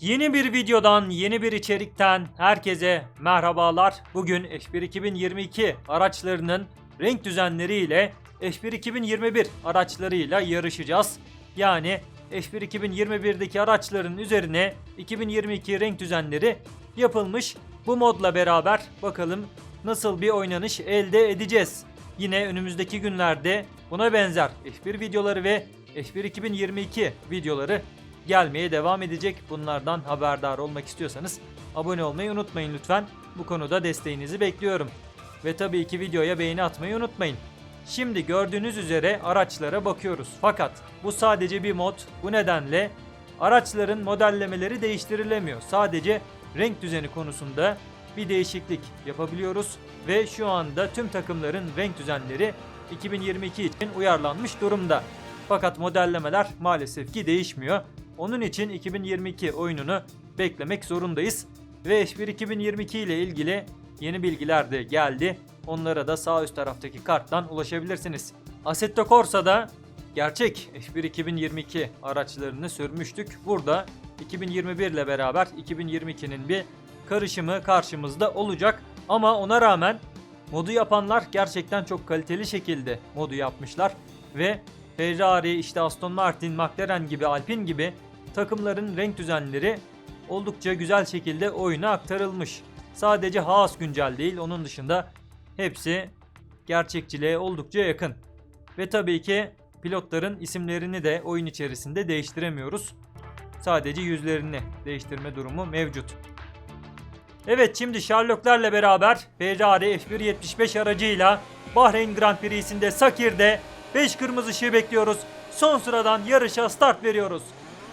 Yeni bir videodan, yeni bir içerikten herkese merhabalar. Bugün F1 2022 araçlarının renk düzenleriyle F1 2021 araçlarıyla yarışacağız. Yani F1 2021'deki araçların üzerine 2022 renk düzenleri yapılmış. Bu modla beraber bakalım nasıl bir oynanış elde edeceğiz. Yine önümüzdeki günlerde buna benzer F1 videoları ve F1 2022 videoları gelmeye devam edecek. Bunlardan haberdar olmak istiyorsanız abone olmayı unutmayın lütfen. Bu konuda desteğinizi bekliyorum. Ve tabii ki videoya beğeni atmayı unutmayın. Şimdi gördüğünüz üzere araçlara bakıyoruz. Fakat bu sadece bir mod. Bu nedenle araçların modellemeleri değiştirilemiyor. Sadece renk düzeni konusunda bir değişiklik yapabiliyoruz ve şu anda tüm takımların renk düzenleri 2022 için uyarlanmış durumda. Fakat modellemeler maalesef ki değişmiyor. Onun için 2022 oyununu beklemek zorundayız. Ve F1 2022 ile ilgili yeni bilgiler de geldi. Onlara da sağ üst taraftaki karttan ulaşabilirsiniz. Assetto Corsa'da gerçek F1 2022 araçlarını sürmüştük. Burada 2021 ile beraber 2022'nin bir karışımı karşımızda olacak. Ama ona rağmen modu yapanlar gerçekten çok kaliteli şekilde modu yapmışlar. Ve Ferrari, işte Aston Martin, McLaren gibi, Alpine gibi takımların renk düzenleri oldukça güzel şekilde oyuna aktarılmış. Sadece Haas güncel değil, onun dışında hepsi gerçekçiliğe oldukça yakın. Ve tabii ki pilotların isimlerini de oyun içerisinde değiştiremiyoruz. Sadece yüzlerini değiştirme durumu mevcut. Evet şimdi Sherlock'larla beraber Ferrari F175 aracıyla Bahreyn Grand Prix'sinde Sakir'de 5 kırmızı ışığı bekliyoruz. Son sıradan yarışa start veriyoruz.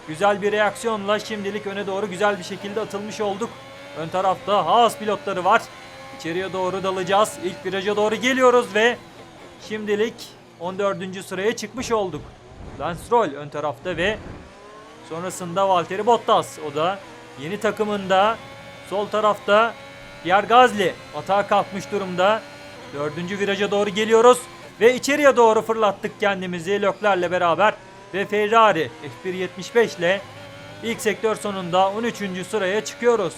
Güzel bir reaksiyonla şimdilik öne doğru güzel bir şekilde atılmış olduk. Ön tarafta Haas pilotları var. İçeriye doğru dalacağız. İlk viraja doğru geliyoruz ve şimdilik 14. sıraya çıkmış olduk. Lance Stroll ön tarafta ve sonrasında Valtteri Bottas. O da yeni takımında sol tarafta Pierre Gasly atağa kalkmış durumda. Dördüncü viraja doğru geliyoruz ve içeriye doğru fırlattık kendimizi Lökler'le beraber ve Ferrari F175 ile ilk sektör sonunda 13. sıraya çıkıyoruz.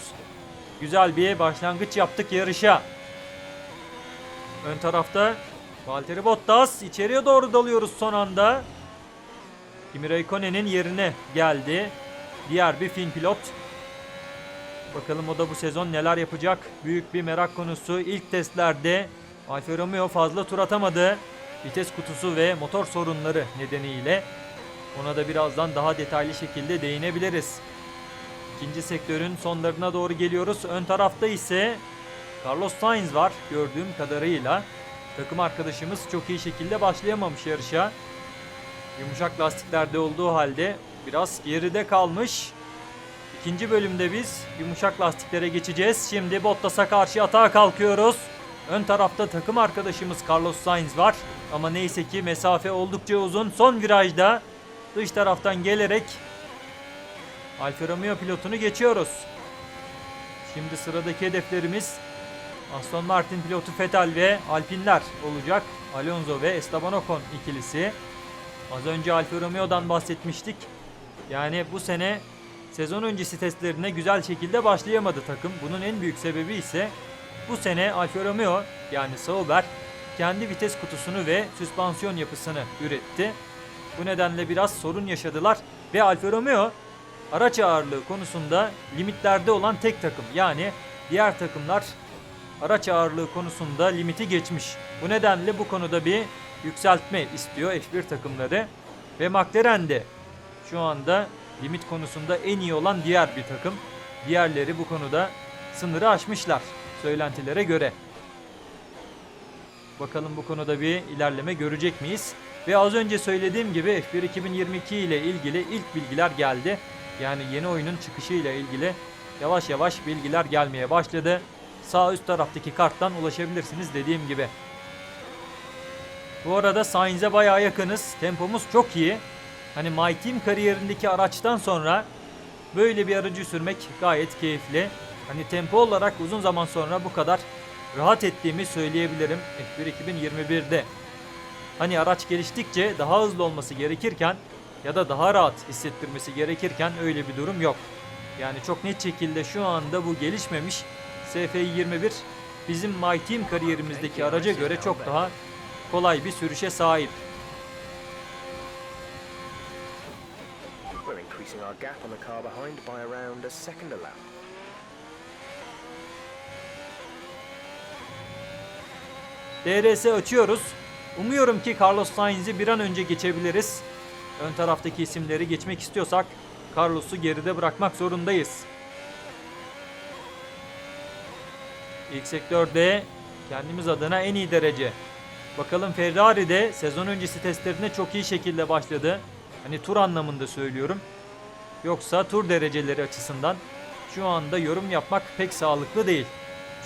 Güzel bir başlangıç yaptık yarışa. Ön tarafta Valtteri Bottas içeriye doğru dalıyoruz son anda. Kimi Räikkönen'in yerine geldi. Diğer bir Fin pilot. Bakalım o da bu sezon neler yapacak. Büyük bir merak konusu. İlk testlerde Alfa Romeo fazla tur atamadı. Vites kutusu ve motor sorunları nedeniyle ona da birazdan daha detaylı şekilde değinebiliriz. İkinci sektörün sonlarına doğru geliyoruz. Ön tarafta ise Carlos Sainz var gördüğüm kadarıyla. Takım arkadaşımız çok iyi şekilde başlayamamış yarışa. Yumuşak lastiklerde olduğu halde biraz geride kalmış. İkinci bölümde biz yumuşak lastiklere geçeceğiz. Şimdi Bottas'a karşı atağa kalkıyoruz. Ön tarafta takım arkadaşımız Carlos Sainz var. Ama neyse ki mesafe oldukça uzun. Son virajda dış taraftan gelerek Alfa Romeo pilotunu geçiyoruz. Şimdi sıradaki hedeflerimiz Aston Martin pilotu Vettel ve Alpinler olacak. Alonso ve Esteban Ocon ikilisi. Az önce Alfa Romeo'dan bahsetmiştik. Yani bu sene sezon öncesi testlerine güzel şekilde başlayamadı takım. Bunun en büyük sebebi ise bu sene Alfa Romeo yani Sauber kendi vites kutusunu ve süspansiyon yapısını üretti. Bu nedenle biraz sorun yaşadılar ve Alfa Romeo araç ağırlığı konusunda limitlerde olan tek takım. Yani diğer takımlar araç ağırlığı konusunda limiti geçmiş. Bu nedenle bu konuda bir yükseltme istiyor F1 takımları ve McLaren de şu anda limit konusunda en iyi olan diğer bir takım. Diğerleri bu konuda sınırı aşmışlar söylentilere göre. Bakalım bu konuda bir ilerleme görecek miyiz? Ve az önce söylediğim gibi F1 2022 ile ilgili ilk bilgiler geldi. Yani yeni oyunun çıkışı ile ilgili yavaş yavaş bilgiler gelmeye başladı. Sağ üst taraftaki karttan ulaşabilirsiniz dediğim gibi. Bu arada Sainz'e bayağı yakınız. Tempomuz çok iyi. Hani My Team kariyerindeki araçtan sonra böyle bir aracı sürmek gayet keyifli. Hani tempo olarak uzun zaman sonra bu kadar rahat ettiğimi söyleyebilirim F1 2021'de. Hani araç geliştikçe daha hızlı olması gerekirken ya da daha rahat hissettirmesi gerekirken öyle bir durum yok. Yani çok net şekilde şu anda bu gelişmemiş SF21 bizim My Team kariyerimizdeki araca göre çok daha kolay bir sürüşe sahip. We're increasing our gap on the car behind by around a second a lap. DRS açıyoruz. Umuyorum ki Carlos Sainz'i bir an önce geçebiliriz. Ön taraftaki isimleri geçmek istiyorsak Carlos'u geride bırakmak zorundayız. İlk sektörde kendimiz adına en iyi derece. Bakalım Ferrari de sezon öncesi testlerine çok iyi şekilde başladı. Hani tur anlamında söylüyorum. Yoksa tur dereceleri açısından şu anda yorum yapmak pek sağlıklı değil.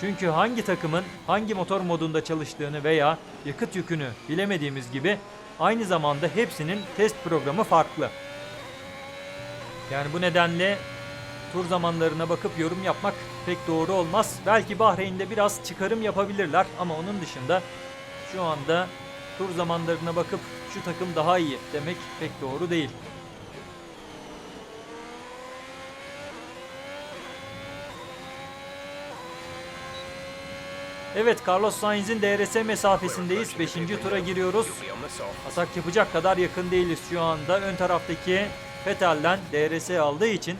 Çünkü hangi takımın hangi motor modunda çalıştığını veya yakıt yükünü bilemediğimiz gibi aynı zamanda hepsinin test programı farklı. Yani bu nedenle tur zamanlarına bakıp yorum yapmak pek doğru olmaz. Belki Bahreyn'de biraz çıkarım yapabilirler ama onun dışında şu anda tur zamanlarına bakıp şu takım daha iyi demek pek doğru değil. Evet Carlos Sainz'in DRS mesafesindeyiz. 5. tura giriyoruz. Atak yapacak kadar yakın değiliz şu anda. Ön taraftaki Vettel'den DRS aldığı için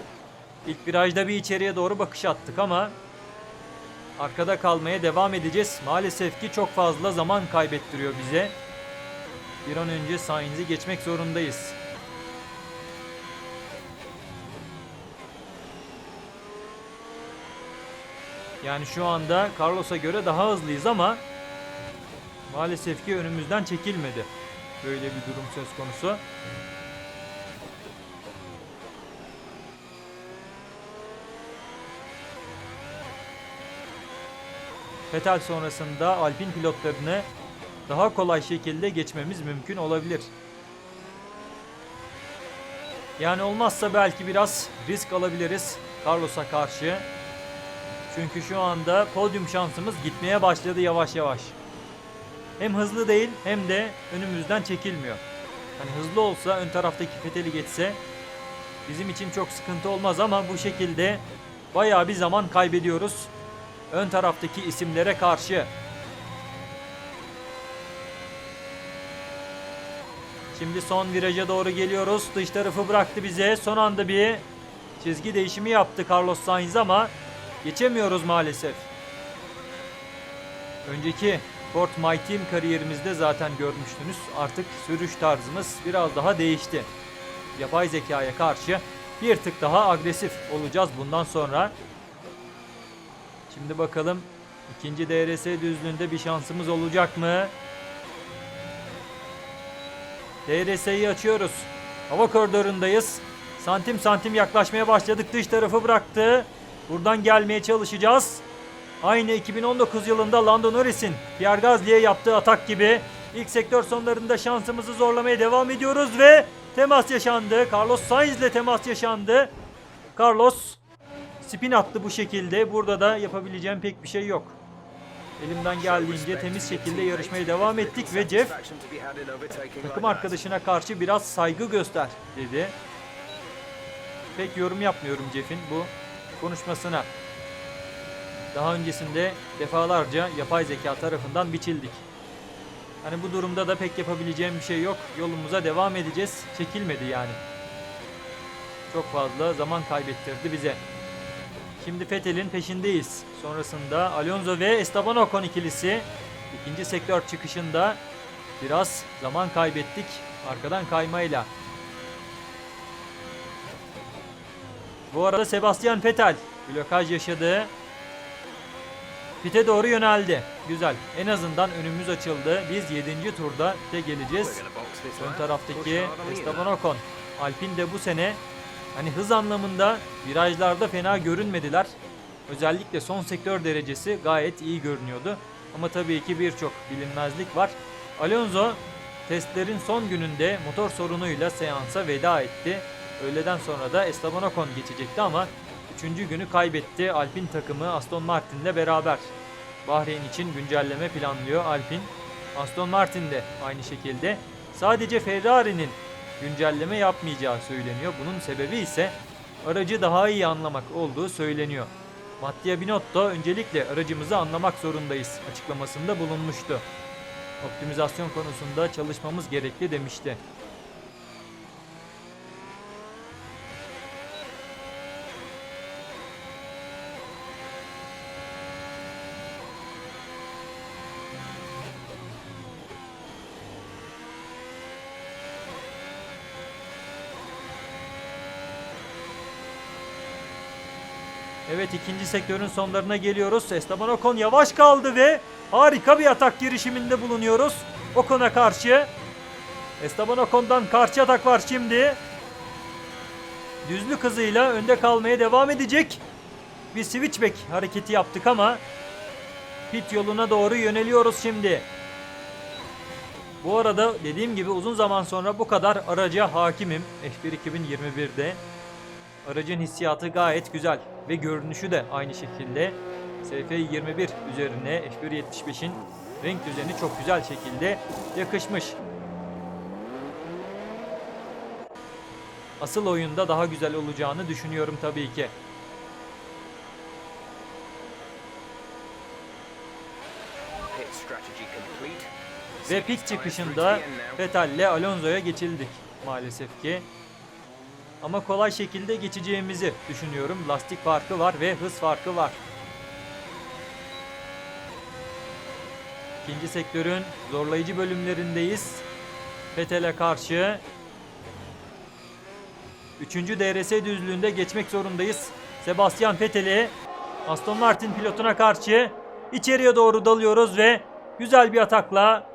ilk virajda bir içeriye doğru bakış attık ama arkada kalmaya devam edeceğiz. Maalesef ki çok fazla zaman kaybettiriyor bize. Bir an önce Sainz'i geçmek zorundayız. Yani şu anda Carlos'a göre daha hızlıyız ama maalesef ki önümüzden çekilmedi. Böyle bir durum söz konusu. Vettel sonrasında Alpin pilotlarını daha kolay şekilde geçmemiz mümkün olabilir. Yani olmazsa belki biraz risk alabiliriz Carlos'a karşı. Çünkü şu anda podyum şansımız gitmeye başladı yavaş yavaş. Hem hızlı değil hem de önümüzden çekilmiyor. Hani hızlı olsa ön taraftaki Fethel'i geçse bizim için çok sıkıntı olmaz ama bu şekilde bayağı bir zaman kaybediyoruz. Ön taraftaki isimlere karşı. Şimdi son viraja doğru geliyoruz. Dış tarafı bıraktı bize. Son anda bir çizgi değişimi yaptı Carlos Sainz ama geçemiyoruz maalesef. Önceki Ford My Team kariyerimizde zaten görmüştünüz. Artık sürüş tarzımız biraz daha değişti. Yapay zekaya karşı bir tık daha agresif olacağız bundan sonra. Şimdi bakalım ikinci DRS düzlüğünde bir şansımız olacak mı? DRS'yi açıyoruz. Hava koridorundayız. Santim santim yaklaşmaya başladık. Dış tarafı bıraktı. Buradan gelmeye çalışacağız. Aynı 2019 yılında Lando Norris'in Pierre Gasly'e yaptığı atak gibi ilk sektör sonlarında şansımızı zorlamaya devam ediyoruz ve temas yaşandı. Carlos Sainz ile temas yaşandı. Carlos spin attı bu şekilde. Burada da yapabileceğim pek bir şey yok. Elimden geldiğince temiz şekilde yarışmaya devam ettik ve Jeff takım arkadaşına karşı biraz saygı göster dedi. Pek yorum yapmıyorum Jeff'in bu konuşmasına. Daha öncesinde defalarca yapay zeka tarafından biçildik. Hani bu durumda da pek yapabileceğim bir şey yok. Yolumuza devam edeceğiz. Çekilmedi yani. Çok fazla zaman kaybettirdi bize. Şimdi Fethel'in peşindeyiz. Sonrasında Alonso ve Esteban Ocon ikilisi ikinci sektör çıkışında biraz zaman kaybettik arkadan kaymayla. Bu arada Sebastian Vettel blokaj yaşadı. Pite doğru yöneldi. Güzel. En azından önümüz açıldı. Biz 7. turda pite geleceğiz. Ön taraftaki Esteban. Ocon. Alpine de bu sene hani hız anlamında virajlarda fena görünmediler. Özellikle son sektör derecesi gayet iyi görünüyordu. Ama tabii ki birçok bilinmezlik var. Alonso testlerin son gününde motor sorunuyla seansa veda etti. Öğleden sonra da Esteban Ocon geçecekti ama 3. günü kaybetti Alpine takımı Aston Martin'le beraber. Bahreyn için güncelleme planlıyor Alpine. Aston Martin de aynı şekilde. Sadece Ferrari'nin güncelleme yapmayacağı söyleniyor. Bunun sebebi ise aracı daha iyi anlamak olduğu söyleniyor. Mattia Binotto öncelikle aracımızı anlamak zorundayız açıklamasında bulunmuştu. Optimizasyon konusunda çalışmamız gerekli demişti. Evet ikinci sektörün sonlarına geliyoruz. Esteban Ocon yavaş kaldı ve harika bir atak girişiminde bulunuyoruz. Ocon'a karşı. Esteban Ocon'dan karşı atak var şimdi. Düzlük hızıyla önde kalmaya devam edecek. Bir switchback hareketi yaptık ama pit yoluna doğru yöneliyoruz şimdi. Bu arada dediğim gibi uzun zaman sonra bu kadar araca hakimim F1 2021'de. Aracın hissiyatı gayet güzel ve görünüşü de aynı şekilde. SF21 üzerine F175'in renk düzeni çok güzel şekilde yakışmış. Asıl oyunda daha güzel olacağını düşünüyorum tabii ki. Ve pit çıkışında Vettel'le Alonso'ya geçildik maalesef ki. Ama kolay şekilde geçeceğimizi düşünüyorum. Lastik farkı var ve hız farkı var. İkinci sektörün zorlayıcı bölümlerindeyiz. Vettel'e karşı. Üçüncü DRS düzlüğünde geçmek zorundayız. Sebastian Vettel'i Aston Martin pilotuna karşı içeriye doğru dalıyoruz ve güzel bir atakla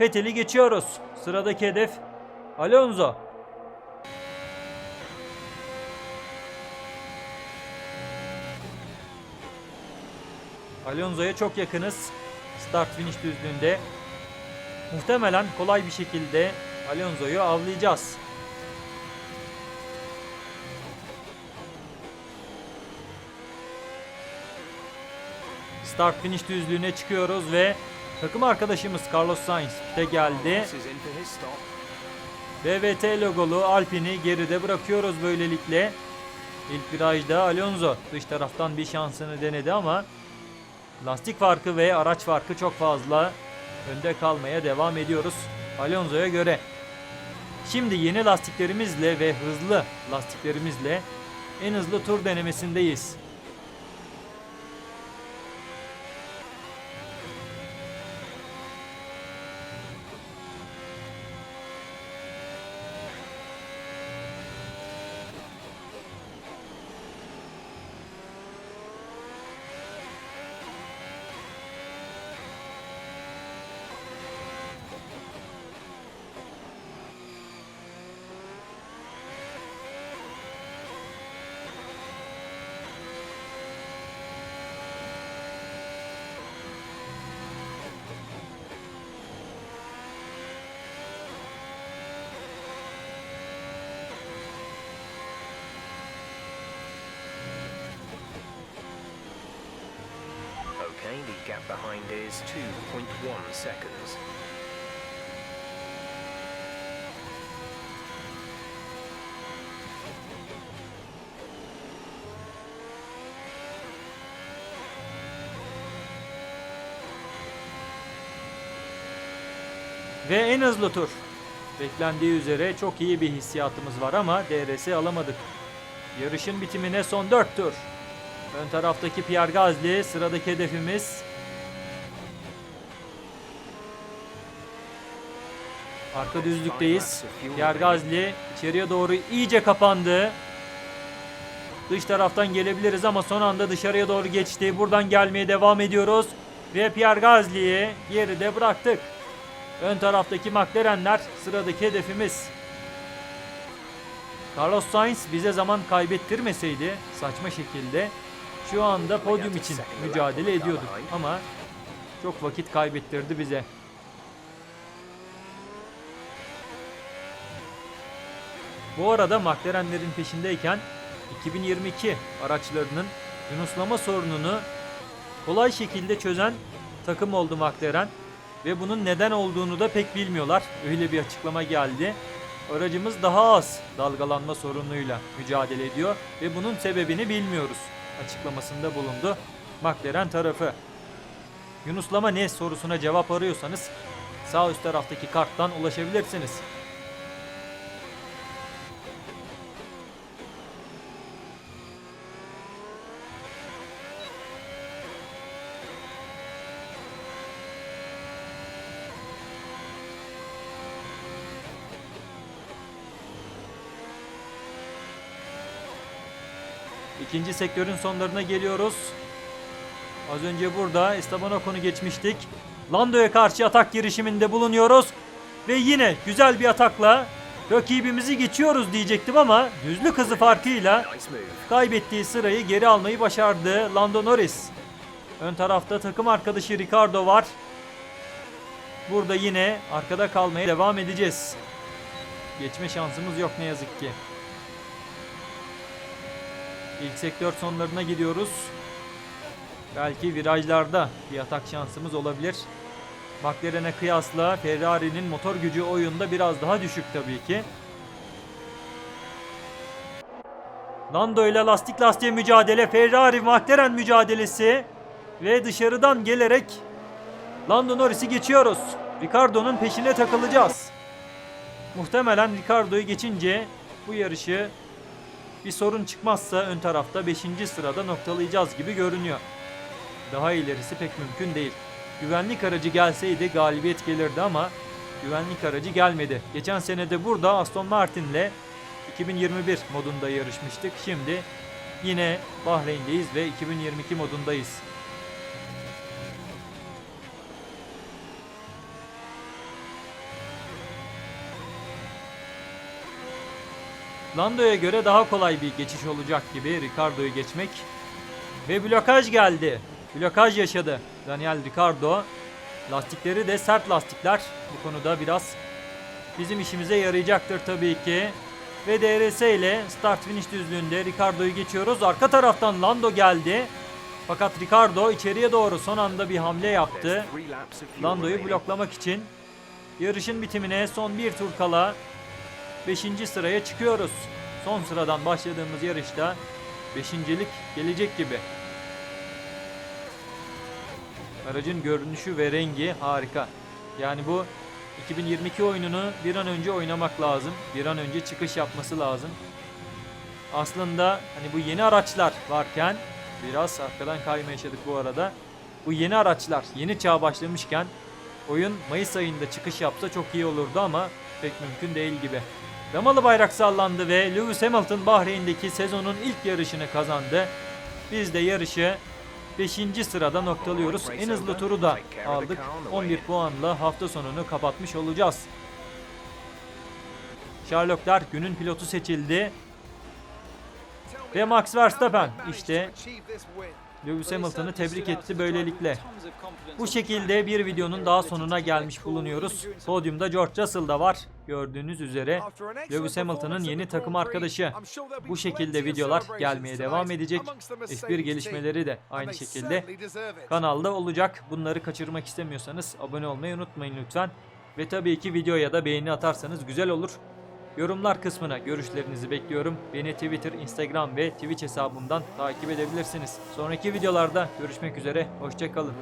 Vettel'i geçiyoruz. Sıradaki hedef Alonso. Alonso'ya çok yakınız. Start finish düzlüğünde. Muhtemelen kolay bir şekilde Alonso'yu avlayacağız. Start finish düzlüğüne çıkıyoruz ve takım arkadaşımız Carlos Sainz pite geldi. BVT logolu Alpine'i geride bırakıyoruz böylelikle. İlk virajda Alonso dış taraftan bir şansını denedi ama lastik farkı ve araç farkı çok fazla. Önde kalmaya devam ediyoruz Alonso'ya göre. Şimdi yeni lastiklerimizle ve hızlı lastiklerimizle en hızlı tur denemesindeyiz. The gap behind is 2.1 seconds. Ve en hızlı tur. Beklendiği üzere çok iyi bir hissiyatımız var ama DRS alamadık. Yarışın bitimine son 4 tur. Ön taraftaki Pierre Gasly sıradaki hedefimiz. Arka düzlükteyiz. Pierre Gasly içeriye doğru iyice kapandı. Dış taraftan gelebiliriz ama son anda dışarıya doğru geçti. Buradan gelmeye devam ediyoruz. Ve Pierre Gasly'yi geride bıraktık. Ön taraftaki McLaren'ler sıradaki hedefimiz. Carlos Sainz bize zaman kaybettirmeseydi saçma şekilde şu anda podyum için mücadele ediyorduk ama çok vakit kaybettirdi bize. Bu arada McLaren'lerin peşindeyken 2022 araçlarının yunuslama sorununu kolay şekilde çözen takım oldu McLaren ve bunun neden olduğunu da pek bilmiyorlar. Öyle bir açıklama geldi. aracımız daha az dalgalanma sorunuyla mücadele ediyor ve bunun sebebini bilmiyoruz açıklamasında bulundu McLaren tarafı. Yunuslama ne sorusuna cevap arıyorsanız sağ üst taraftaki karttan ulaşabilirsiniz. İkinci sektörün sonlarına geliyoruz. Az önce burada Esteban Ocon'u geçmiştik. Lando'ya karşı atak girişiminde bulunuyoruz. Ve yine güzel bir atakla rakibimizi geçiyoruz diyecektim ama düzlük hızı farkıyla kaybettiği sırayı geri almayı başardı Lando Norris. Ön tarafta takım arkadaşı Ricardo var. Burada yine arkada kalmaya devam edeceğiz. Geçme şansımız yok ne yazık ki. İlk sektör sonlarına gidiyoruz. Belki virajlarda bir atak şansımız olabilir. McLaren'e kıyasla Ferrari'nin motor gücü oyunda biraz daha düşük tabii ki. Lando ile lastik lastiğe mücadele, Ferrari McLaren mücadelesi ve dışarıdan gelerek Lando Norris'i geçiyoruz. Ricardo'nun peşine takılacağız. Muhtemelen Ricardo'yu geçince bu yarışı bir sorun çıkmazsa ön tarafta 5. sırada noktalayacağız gibi görünüyor. Daha ilerisi pek mümkün değil. Güvenlik aracı gelseydi galibiyet gelirdi ama güvenlik aracı gelmedi. Geçen sene de burada Aston Martin'le 2021 modunda yarışmıştık. Şimdi yine Bahreyn'deyiz ve 2022 modundayız. Lando'ya göre daha kolay bir geçiş olacak gibi Ricardo'yu geçmek. Ve blokaj geldi. Blokaj yaşadı Daniel Ricardo. Lastikleri de sert lastikler. Bu konuda biraz bizim işimize yarayacaktır tabii ki. Ve DRS ile start finish düzlüğünde Ricardo'yu geçiyoruz. Arka taraftan Lando geldi. Fakat Ricardo içeriye doğru son anda bir hamle yaptı. Lando'yu bloklamak için yarışın bitimine son bir tur kala 5. sıraya çıkıyoruz. Son sıradan başladığımız yarışta 5.lik gelecek gibi. Aracın görünüşü ve rengi harika. Yani bu 2022 oyununu bir an önce oynamak lazım. Bir an önce çıkış yapması lazım. Aslında hani bu yeni araçlar varken biraz arkadan kayma yaşadık bu arada. Bu yeni araçlar yeni çağ başlamışken oyun Mayıs ayında çıkış yapsa çok iyi olurdu ama pek mümkün değil gibi. Damalı bayrak sallandı ve Lewis Hamilton Bahreyn'deki sezonun ilk yarışını kazandı. Biz de yarışı 5. sırada noktalıyoruz. En hızlı turu da aldık. 11 puanla hafta sonunu kapatmış olacağız. Sherlocklar günün pilotu seçildi. Ve Max Verstappen işte Lewis Hamilton'ı tebrik etti böylelikle. Bu şekilde bir videonun daha sonuna gelmiş bulunuyoruz. Podyumda George Russell da var. Gördüğünüz üzere Lewis Hamilton'ın yeni takım arkadaşı. Bu şekilde videolar gelmeye devam edecek. F1 gelişmeleri de aynı şekilde kanalda olacak. Bunları kaçırmak istemiyorsanız abone olmayı unutmayın lütfen. Ve tabii ki videoya da beğeni atarsanız güzel olur. Yorumlar kısmına görüşlerinizi bekliyorum. Beni Twitter, Instagram ve Twitch hesabımdan takip edebilirsiniz. Sonraki videolarda görüşmek üzere. Hoşçakalın.